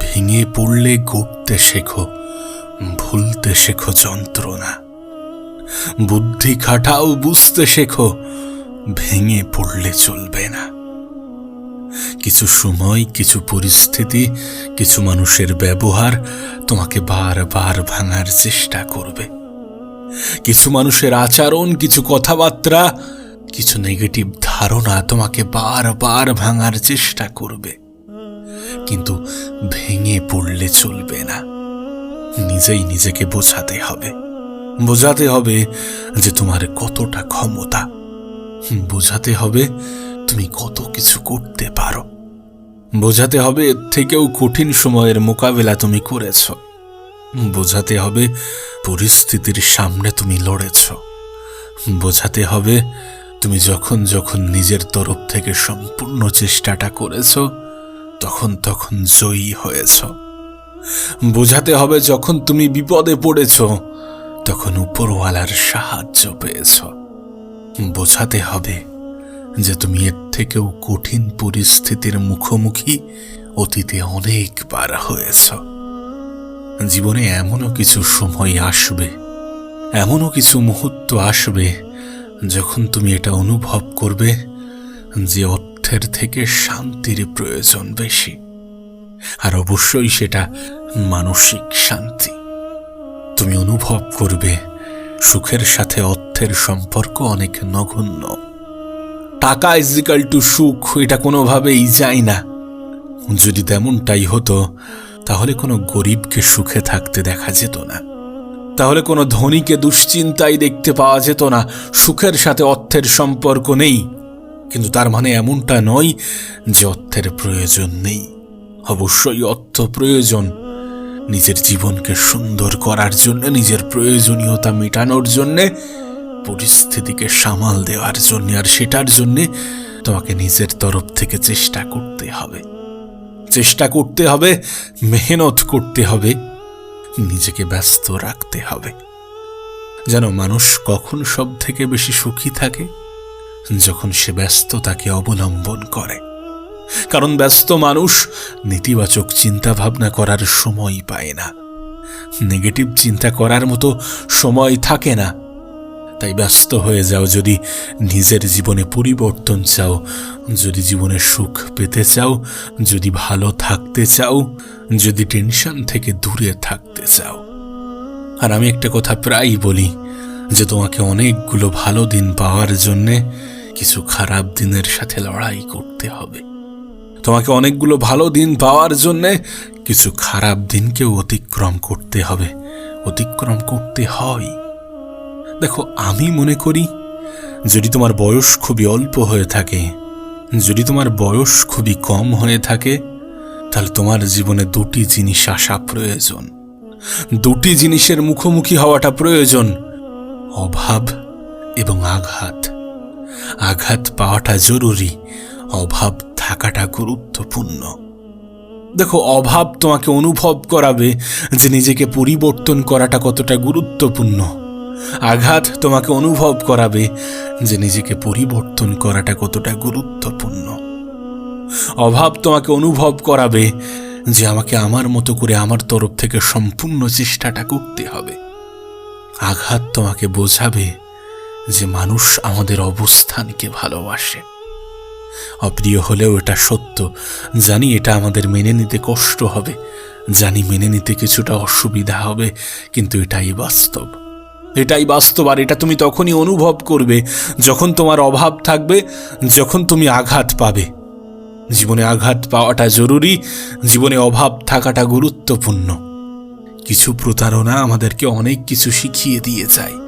ভেঙে পড়লে গড়তে শেখো, ভুলতে শেখো যন্ত্রণা। বুদ্ধি খাটাও বুঝতে শেখো, ভেঙে পড়লে চলবে না। কিছু সময়, কিছু পরিস্থিতি, কিছু মানুষের ব্যবহার তোমাকে বারবার ভাঙার চেষ্টা করবে। কিছু মানুষের আচরণ, কিছু কথাবার্তা, কিছু নেগেটিভ ধারণা তোমাকে বারবার ভাঙার চেষ্টা করবে। কিন্তু ভেঙে পড়লে চলবে না। নিজেই নিজেকে বোঝাতে হবে। বোঝাতে হবে যে তোমার কতটা ক্ষমতা। বোঝাতে হবে তুমি কত কিছু করতে পারো। বোঝাতে হবে এর থেকেও কঠিন সময়ের মোকাবেলা তুমি করেছ। বোঝাতে হবে পরিস্থিতির সামনে তুমি লড়েছ। বোঝাতে হবে তুমি যখন যখন নিজের তরফ থেকে সম্পূর্ণ চেষ্টাটা করেছ তখন তখন জয়ী হয়েছ। বোঝাতে হবে যখন তুমি বিপদে পড়েছ, তখন উপরওয়ালার সাহায্য পেয়েছ। বোঝাতে হবে যে তুমি এর থেকেও কঠিন পরিস্থিতির মুখোমুখি অতীতে অনেকবার হয়েছ। জীবনে এমনও কিছু সময় আসবে, এমনও কিছু মুহূর্ত আসবে যখন তুমি এটা অনুভব করবে যে অর্থের থেকে শান্তির প্রয়োজন বেশি। আর অবশ্যই সেটা মানসিক শান্তি। তুমি অনুভব করবে সুখের সাথে অর্থের সম্পর্ক অনেক নগণ্য। টাকা ইজিক্যাল টু সুখ, এটা কোনোভাবেই যায় না। যদি তেমনটাই হতো, তাহলে কোনো গরিবকে সুখে থাকতে দেখা যেত না। তাহলে কোনো ধনীকে দুশ্চিন্তাই দেখতে পাওয়া যেত না। সুখের সাথে অর্থের সম্পর্ক নেই। কিন্তু তার মানে এমনটা নয় যে অর্থের প্রয়োজন নেই। অবশ্যই অর্থ প্রয়োজন। নিজের জীবনকে সুন্দর করার জন্য, নিজের প্রয়োজনীয়তা মেটানোর জন্যে, পরিস্থিতিকে সামাল দেওয়ার জন্য আর সেটার জন্যে তোমাকে নিজের তরফ থেকে চেষ্টা করতে হবে। চেষ্টা করতে হবে, মেহনত করতে হবে, নিজেকে ব্যস্ত রাখতে হবে। যেন মানুষ কখন সব থেকে বেশি সুখী থাকে? যখন সে ব্যস্ততাকে অবলম্বন করে। কারণ ব্যস্ত মানুষ নেতিবাচক চিন্তা ভাবনা করার সময় পায় না। নেগেটিভ চিন্তা করার মতো সময় থাকে না। তাই ব্যস্ত হয়ে যাও যদি নিজের জীবনে পরিবর্তন চাও, যদি জীবনে সুখ পেতে চাও, যদি ভালো থাকতে চাও, যদি টেনশন থেকে দূরে থাকতে চাও। আর আমি একটা কথা প্রায়ই বলি যে তোমাকে অনেকগুলো ভালো দিন পাওয়ার জন্যে কিছু খারাপ দিনের সাথে লড়াই করতে হবে। তোমাকে অনেকগুলো ভালো দিন পাওয়ার জন্যে কিছু খারাপ দিনকেও অতিক্রম করতে হবে। অতিক্রম করতে হয়। দেখো, আমি মনে করি, যদি তোমার বয়স খুবই অল্প হয়ে থাকে, যদি তোমার বয়স খুবই কম হয়ে থাকে, তাহলে তোমার জীবনে দুটি জিনিস আসা প্রয়োজন। দুটি জিনিসের মুখোমুখি হওয়াটা প্রয়োজন, অভাব এবং আঘাত। আঘাত পাওয়াটা জরুরি। অভাব থাকাটা গুরুত্বপূর্ণ। দেখো, অভাব তোমাকে অনুভব করাবে যে নিজেকে পরিবর্তন করাটা কতটা গুরুত্বপূর্ণ। আঘাত তোমাকে অনুভব করাবে যে নিজেকে পরিবর্তন করাটা কতটা গুরুত্বপূর্ণ। অভাব তোমাকে অনুভব করাবে যে আমাকে আমার মতো করে আমার তরফ থেকে সম্পূর্ণ চেষ্টাটা করতে হবে। আঘাত তোমাকে বোঝাবে যে মানুষ আমাদের অবস্থানকে ভালোবাসে। অপ্রিয় হলেও এটা সত্য। জানি এটা আমাদের মেনে নিতে কষ্ট হবে। জানি মেনে নিতে কিছুটা অসুবিধা হবে, কিন্তু এটাই বাস্তব। এটাই বাস্তব, আর এটা তুমি তখনই অনুভব করবে যখন তোমার অভাব থাকবে, যখন তুমি আঘাত পাবে। জীবনে আঘাত পাওয়াটা জরুরি, জীবনে অভাব থাকাটা গুরুত্বপূর্ণ। কিছু প্রতারণা আমাদেরকে অনেক কিছু শিখিয়ে দিয়ে যায়।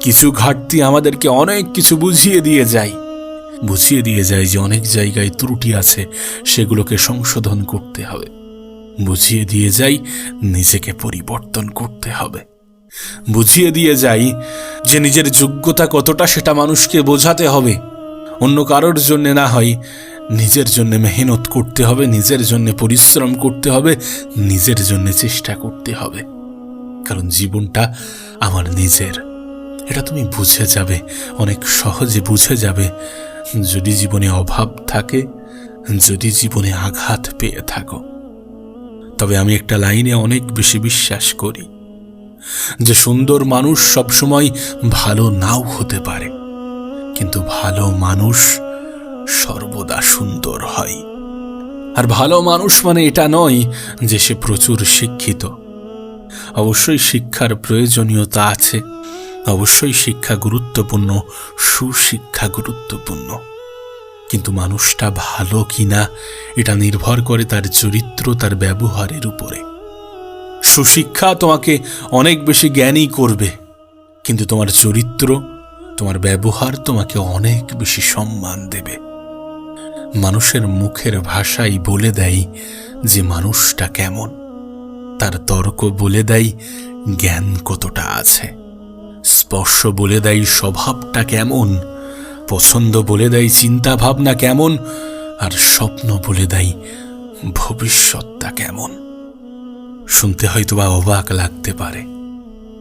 কিছু ঘাটতি আমাদেরকে অনেক কিছু বুঝিয়ে দিয়ে যায়। বুঝিয়ে দিয়ে যায় যে অনেক জায়গায় ত্রুটি আছে, সেগুলোকে সংশোধন করতে হবে। বুঝিয়ে দিয়ে যাই নিজেকে পরিবর্তন করতে হবে। বুঝিয়ে দিয়ে যাই যে নিজের যোগ্যতা কতটা সেটা মানুষকে বোঝাতে হবে। অন্য কারোর জন্যে না হয়, নিজের জন্য মেহনত করতে হবে, নিজের জন্য পরিশ্রম করতে হবে, নিজের জন্য চেষ্টা করতে হবে। কারণ জীবনটা আমার নিজের। এটা তুমি বুঝে যাবে, অনেক সহজে বুঝে যাবে। যদি জীবনে অভাব থাকে, যদি জীবনে আঘাত পেয়ে থাকো, তবে আমি একটা লাইনে অনেক বেশি বিশ্বাস করি যে সুন্দর মানুষ সবসময় ভালো নাও হতে পারে, কিন্তু ভালো মানুষ সর্বদা সুন্দর হয়। আর ভালো মানুষ মানে এটা নয় যে সে প্রচুর শিক্ষিত। অবশ্যই শিক্ষার প্রয়োজনীয়তা আছে। অবশ্যই শিক্ষা গুরুত্বপূর্ণ, সুশিক্ষা গুরুত্বপূর্ণ। কিন্তু মানুষটা ভালো কিনা, এটা নির্ভর করে তার চরিত্র, তার ব্যবহারের উপরে। সুশিক্ষা তোমাকে অনেক বেশি জ্ঞানী করবে, কিন্তু তোমার চরিত্র, তোমার ব্যবহার তোমাকে অনেক বেশি সম্মান দেবে। মানুষের মুখের ভাষাই বলে দেয় যে মানুষটা কেমন, তার তর্ক বলে দেয় জ্ঞান কতটা আছে। স্পর্শ বলে দেয় স্বভাবটা কেমন, পছন্দ বলে দেয় চিন্তা ভাবনা কেমন, আর স্বপ্ন বলে দেয় ভবিষ্যৎটা কেমন। শুনতে হয়তো বা অবাক লাগতে পারে,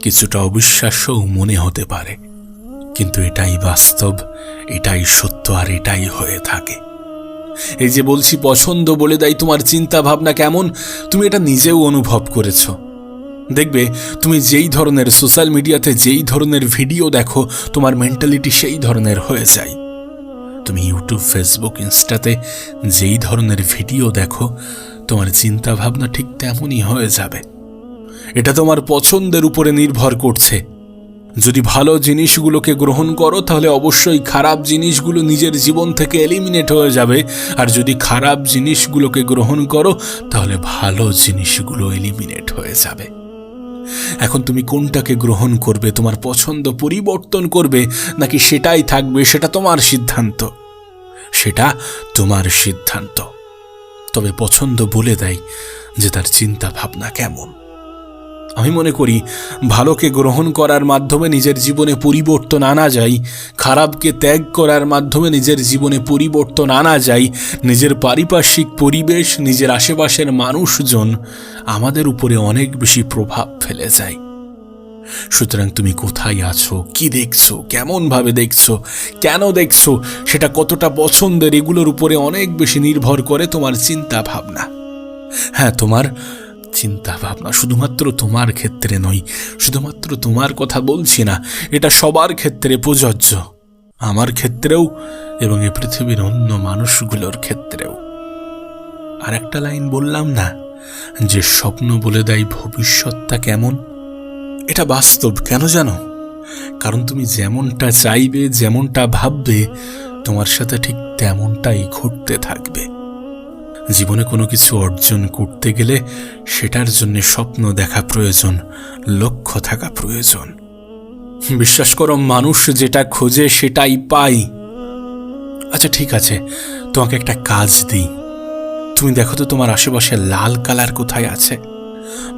কিছুটা অবিশ্বাস্যও মনে হতে পারে, কিন্তু এটাই বাস্তব, এটাই সত্য, আর এটাই হয়ে থাকে। এই যে বলছি পছন্দ বলে দেয় তোমার চিন্তা ভাবনা কেমন, তুমি এটা নিজেও অনুভব করেছ। দেখবে, তুমি যেই ধরনের সোশ্যাল মিডিয়াতে যেই ধরনের ভিডিও দেখো, তোমার মেন্টালিটি সেই ধরনের হয়ে যায়। তুমি ইউটিউব, ফেসবুক, ইনস্টাতে যেই ধরনের ভিডিও দেখো, তোমার চিন্তা ভাবনা ঠিক তেমনই হয়ে যাবে। এটা তোমার পছন্দের উপরে নির্ভর করছে। যদি ভালো জিনিসগুলোকে গ্রহণ করো, তাহলে অবশ্যই খারাপ জিনিসগুলো নিজের জীবন থেকে এলিমিনেট হয়ে যাবে। আর যদি খারাপ জিনিসগুলোকে গ্রহণ করো, তাহলে ভালো জিনিসগুলো এলিমিনেট হয়ে যাবে। এখন তুমি কোনটাকে গ্রহণ করবে, তোমার পছন্দ পরিবর্তন করবে, নাকি সেটাই থাকবে, সেটা তোমার সিদ্ধান্ত? সেটা তোমার সিদ্ধান্ত। তবে পছন্দ বলে দেয় যে তার চিন্তা ভাবনা কেমন? আমি মনে করি, ভালোকে গ্রহণ করার মাধ্যমে নিজের জীবনে পরিবর্তন আনা যায়, খারাপকে ত্যাগ করার মাধ্যমে নিজের জীবনে পরিবর্তন আনা যায়, নিজের পারিপার্শ্বিক পরিবেশ, নিজের আশেপাশের মানুষজন আমাদের উপরে অনেক বেশি প্রভাব ফেলে যায়। সুতরাং তুমি কোথায় আছো? কি দেখছ? কেমন ভাবে দেখছ? কেন দেখছ? সেটা কতটা পছন্দের এগুলোর উপরে অনেক বেশি নির্ভর করে তোমার চিন্তা ভাবনা হ্যাঁ তোমার চিন্তা ভাবনা শুধুমাত্র তোমার ক্ষেত্রে নয়, শুধুমাত্র তোমার কথা বলছি না, এটা সবার ক্ষেত্রে প্রযোজ্য। আমার ক্ষেত্রেও এবং এ পৃথিবীর অন্য মানুষগুলোর ক্ষেত্রেও। আর একটা লাইন বললাম না, যে স্বপ্ন বলে দেয় ভবিষ্যৎটা কেমন? এটা বাস্তব, কেন জানো? কারণ তুমি যেমনটা চাইবে, যেমনটা ভাববে, তোমার সাথে ঠিক তেমনটাই ঘটতে থাকবে। জীবনে কোনো কিছু অর্জন করতে গেলে সেটার জন্য স্বপ্ন দেখা প্রয়োজন, লক্ষ্য থাকা প্রয়োজন। বিশ্বাস করো, মানুষ যেটা খোঁজে সেটাই পাই আচ্ছা ঠিক আছে, তোমাকে একটা কাজ দিই। তুমি দেখো তো তোমার আশেপাশে লাল কালার কোথায় আছে।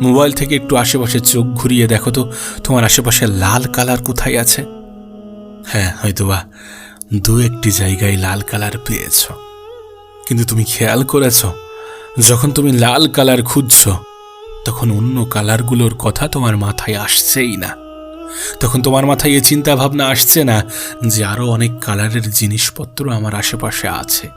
মোবাইল থেকে একটু আশেপাশে চোখ ঘুরিয়ে দেখো তো তোমার আশেপাশে লাল কালার কোথায় আছে। হ্যাঁ হয়তোবা দু একটি জায়গায় লাল কালার পেয়েছ। কিন্তু তুমি খেয়াল করেছ? যখন তুমি লাল কালার খুঁজছ, তখন অন্য কালারগুলোর কথা তোমার মাথায় আসছেই না। তখন তোমার মাথায় এ চিন্তা ভাবনা আসছে না যে আরও অনেক কালারের জিনিসপত্র আমার আশেপাশে আছে।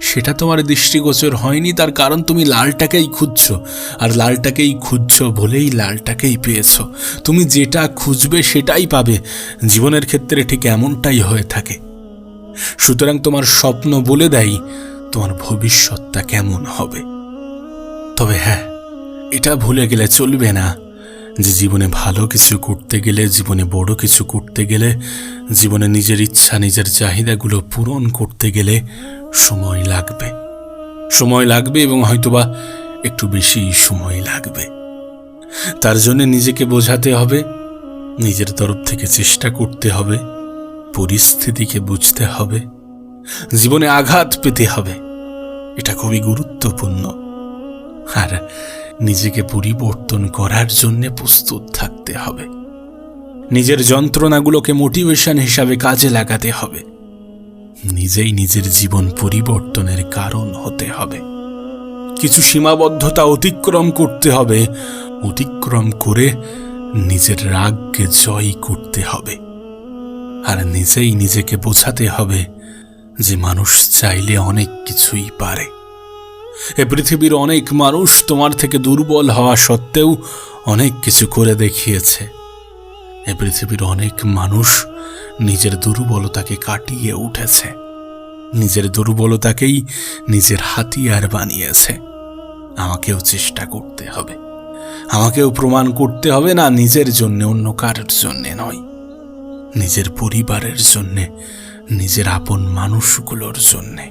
সেটা তোমার দৃষ্টিগোচর হয়নি, তার কারণ তুমি লালটাকেই খুঁজছ, আর লালটাকেই খুঁজছ বলেই লালটাকেই পেয়েছ। তুমি যেটা খুঁজবে সেটাই পাবে, জীবনের ক্ষেত্রে ঠিক এমনটাই হয়ে থাকে। সুতরাং তোমার স্বপ্ন বলে দেয় তোমার ভবিষ্যৎটা কেমন হবে? তবে হ্যাঁ এটা ভুলে গেলে চলবে না যে জীবনে ভালো কিছু করতে গেলে, জীবনে বড় কিছু করতে গেলে, জীবনে নিজের ইচ্ছা, নিজের চাহিদাগুলো পূরণ করতে গেলে সময় লাগবে। সময় লাগবে এবং হয়তোবা একটু বেশি সময় লাগবে। তার জন্য নিজেকে বোঝাতে হবে, নিজের তরফ থেকে চেষ্টা করতে হবে, পরিস্থিতিকে বুঝতে হবে, জীবনে আঘাত পেতে হবে। এটা খুবই গুরুত্বপূর্ণ। আর নিজেকে পরিবর্তন করার জন্য প্রস্তুত থাকতে হবে। নিজের যন্ত্রণাগুলোকে মোটিভেশন হিসাবে কাজে লাগাতে হবে। নিজেই নিজের জীবন পরিবর্তনের কারণ হতে হবে। কিছু সীমাবদ্ধতা অতিক্রম করতে হবে। অতিক্রম করে নিজের রাগকে জয় করতে হবে। আর নিজেই নিজেকে বোঝাতে হবে যে মানুষ চাইলে অনেক কিছুই পারে। এ পৃথিবীর অনেক মানুষ তোমার থেকে দুর্বল হওয়া সত্ত্বেও অনেক কিছু করে দেখিয়েছে। এ পৃথিবীর অনেক মানুষ নিজের দুর্বলতাকে কাটিয়ে উঠেছে। নিজের দুর্বলতাকেই নিজের হাতিয়ার বানিয়েছে। আমাকেও চেষ্টা করতে হবে। আমাকেও প্রমাণ করতে হবে না নিজের জন্য, অন্য কারোর জন্যে নয়। নিজের পরিবারের জন্যে, নিজের আপন মানুষগুলোর জন্যে।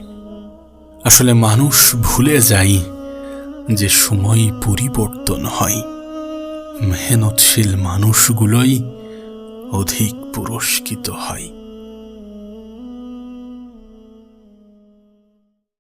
আসলে মানুষ ভুলে যায় যে সময় পরিবর্তন হয়। মেহনতশীল মানুষগুলোই অধিক পুরস্কৃত হয়।